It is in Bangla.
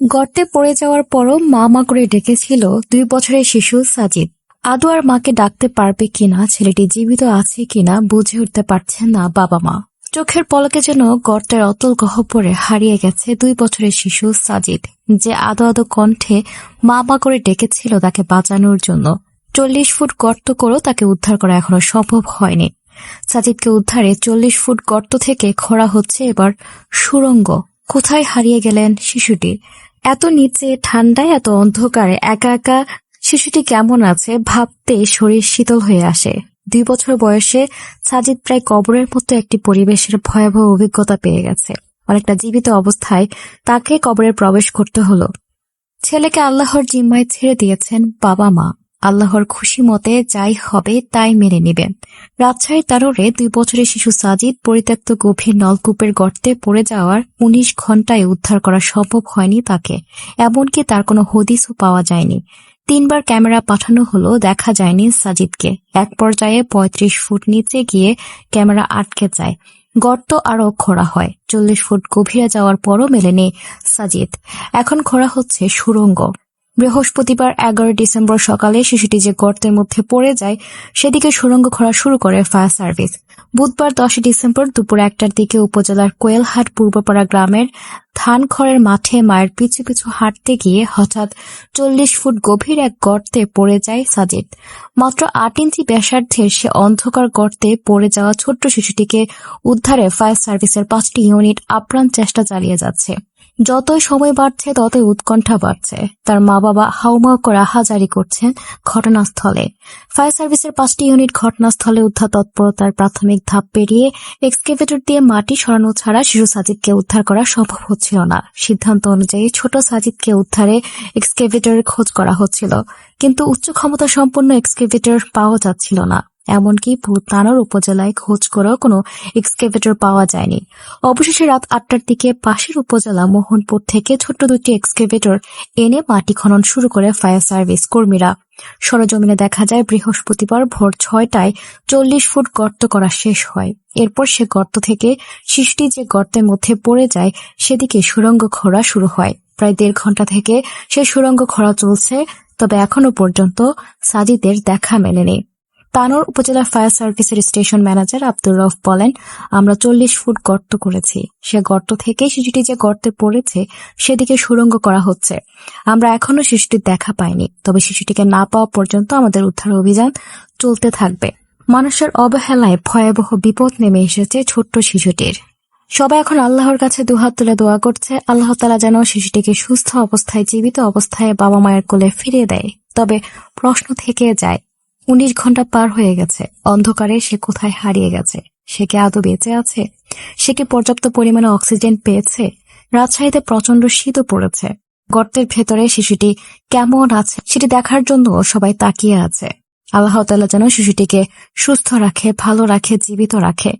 গর্তে পড়ে যাওয়ার পরও মা মা করে ডেকেছিল দুই বছরের শিশু সাজিদ। আদু আর মাকে ডাকতে পারবে কিনা, ছেলেটি জীবিত আছে কিনা বুঝে উঠতে পারছেন না বাবা মা। চোখের পলকে যেন গর্তের অতল গহ্বরে হারিয়ে গেছে দুই বছরের শিশু সাজিদ, যে আদো আদো কণ্ঠে মা মা করে ডেকেছিল তাকে বাঁচানোর জন্য। চল্লিশ ফুট গর্ত করেও তাকে উদ্ধার করা এখনও সম্ভব হয়নি। সাজিদকে উদ্ধারে চল্লিশ ফুট গর্ত থেকে খোঁড়া হচ্ছে এবার সুরঙ্গ। কোথায় হারিয়ে গেলেন শিশুটি? এত নিচে, ঠান্ডায়, এত অন্ধকারে একা একা শিশুটি কেমন আছে ভাবতে শরীর শীতল হয়ে আসে। দুই বছর বয়সে সাজিদ প্রায় কবরের মতো একটি পরিবেশের ভয়াবহ অভিজ্ঞতা পেয়ে গেছে। অনেকটা জীবিত অবস্থায় তাকে কবরে প্রবেশ করতে হলো। ছেলেকে আল্লাহর জিম্মায় ছেড়ে দিয়েছেন বাবা মা। আল্লাহর খুশি মতে যাই হবে তাই মেনে নেবেন রাজশাহী তারোরে দুই বছরের শিশু সাজিদ পরিত্যক্ত গভীর নলকূপের গর্তে পড়ে যাওয়ার উনিশ ঘন্টায় উদ্ধার করা সম্ভব হয়নি তাকে, এমনকি তার কোনো হদিসও পাওয়া যায়নি। তিনবার ক্যামেরা পাঠানো হলো দেখা যায়নি সাজিদকে। এক পর্যায়ে ৩৫ ফুট নিচে গিয়ে ক্যামেরা আটকে যায়। গর্ত আরও খোঁড়া হয়। চল্লিশ ফুট গভীরে যাওয়ার পরও মেলেনি সাজিদ। এখন খোঁড়া হচ্ছে সুরঙ্গ। বৃহস্পতিবার এগারো ডিসেম্বর সকালে শিশুটি যে গর্তের মধ্যে পড়ে যায়, সেদিকে সুরঙ্গ খোঁড়া শুরু করে ফায়ার সার্ভিস। বুধবার দশই ডিসেম্বর দুপুর একটার দিকে উপজেলার কোয়েলহাট পূর্বপাড়া গ্রামের ধান খড়ের মাঠে মায়ের পিছু পিছু হাঁটতে গিয়ে হঠাৎ চল্লিশ ফুট গভীর এক গর্তে পড়ে যায় সাজিদ। মাত্র আট ইঞ্চি ব্যাসার্ধের সে অন্ধকার গর্তে পড়ে যাওয়া ছোট্ট শিশুটিকে উদ্ধারে ফায়ার সার্ভিসের পাঁচটি ইউনিট আপ্রাণ চেষ্টা চালিয়ে যাচ্ছে। যতই সময় বাড়ছে, ততই উৎকণ্ঠা বাড়ছে। তার মা বাবা হাউমাউ করে আহাজারি করছেন ঘটনাস্থলে। ফায়ার সার্ভিসের পাঁচটি ইউনিট ঘটনাস্থলে উদ্ধার তৎপরতার প্রাথমিক ধাপ পেরিয়ে এক্সকেভেটর দিয়ে মাটি সরানো ছাড়া শিশু সাজিদকে উদ্ধার করা সম্ভব হচ্ছিল না। সিদ্ধান্ত অনুযায়ী ছোট সাজিদকে উদ্ধারে এক্সকেভেটরের খোঁজ করা হচ্ছিল। কিন্তু উচ্চ ক্ষমতা সম্পন্ন এক্সকেভেটর পাওয়া যাচ্ছিল না। এমনকি ভূতানোর উপজেলায় খোঁজ করেও কোনো এক্সকেভেটর পাওয়া যায়নি। অবশেষে রাত আটটার দিকে পাশের উপজেলা মোহনপুর থেকে ছোট্ট দুটি এক্সকেভেটর এনে মাটি খনন শুরু করে ফায়ার সার্ভিস কর্মীরা। সরজমিনে দেখা যায়, বৃহস্পতিবার ভোর ছয়টায় চল্লিশ ফুট গর্ত করা শেষ হয়। এরপর সে গর্ত থেকে শিশুটি যে গর্তের মধ্যে পড়ে যায়, সেদিকে সুরঙ্গ খোঁড়া শুরু হয়। প্রায় দেড় ঘণ্টা থেকে সে সুরঙ্গ খোঁড়া চলছে, তবে এখনও পর্যন্ত সাজিদের দেখা মেলেনি। তানোর উপজেলা ফায়ার সার্ভিসের স্টেশন ম্যানেজার আব্দুর রফ বলেন, আমরা চল্লিশ ফুট গর্ত করেছি। সে গর্ত থেকে শিশুটি যে গর্তে পড়েছে, সেদিকে সুরঙ্গ করা হচ্ছে। আমরা এখনও শিশুটির দেখা পাইনি। তবে শিশুটিকে না পাওয়া পর্যন্ত আমাদের উদ্ধার অভিযান চলতে থাকবে। মানুষের অবহেলায় ভয়াবহ বিপদ নেমে এসেছে ছোট্ট শিশুটির। সবাই এখন আল্লাহর কাছে দুহাত তুলে দোয়া করছে। আল্লাহ তালা যেন শিশুটিকে সুস্থ অবস্থায়, জীবিত অবস্থায় বাবা মায়ের কোলে ফিরিয়ে দেয়। তবে প্রশ্ন থেকে যায় উনিশ ঘণ্টা পার হয়ে গেছে। অন্ধকারে সে কোথায় হারিয়ে গেছে? সে কে আদৌ বেঁচে আছে? সে কি পর্যাপ্ত পরিমাণে অক্সিজেন পেয়েছে? রাজশাহীতে প্রচণ্ড শীতও পড়েছে। গর্তের ভেতরে শিশুটি কেমন আছে সেটি দেখার জন্য সবাই তাকিয়ে আছে। আল্লাহ যেন শিশুটিকে সুস্থ রাখে, ভালো রাখে, জীবিত রাখে।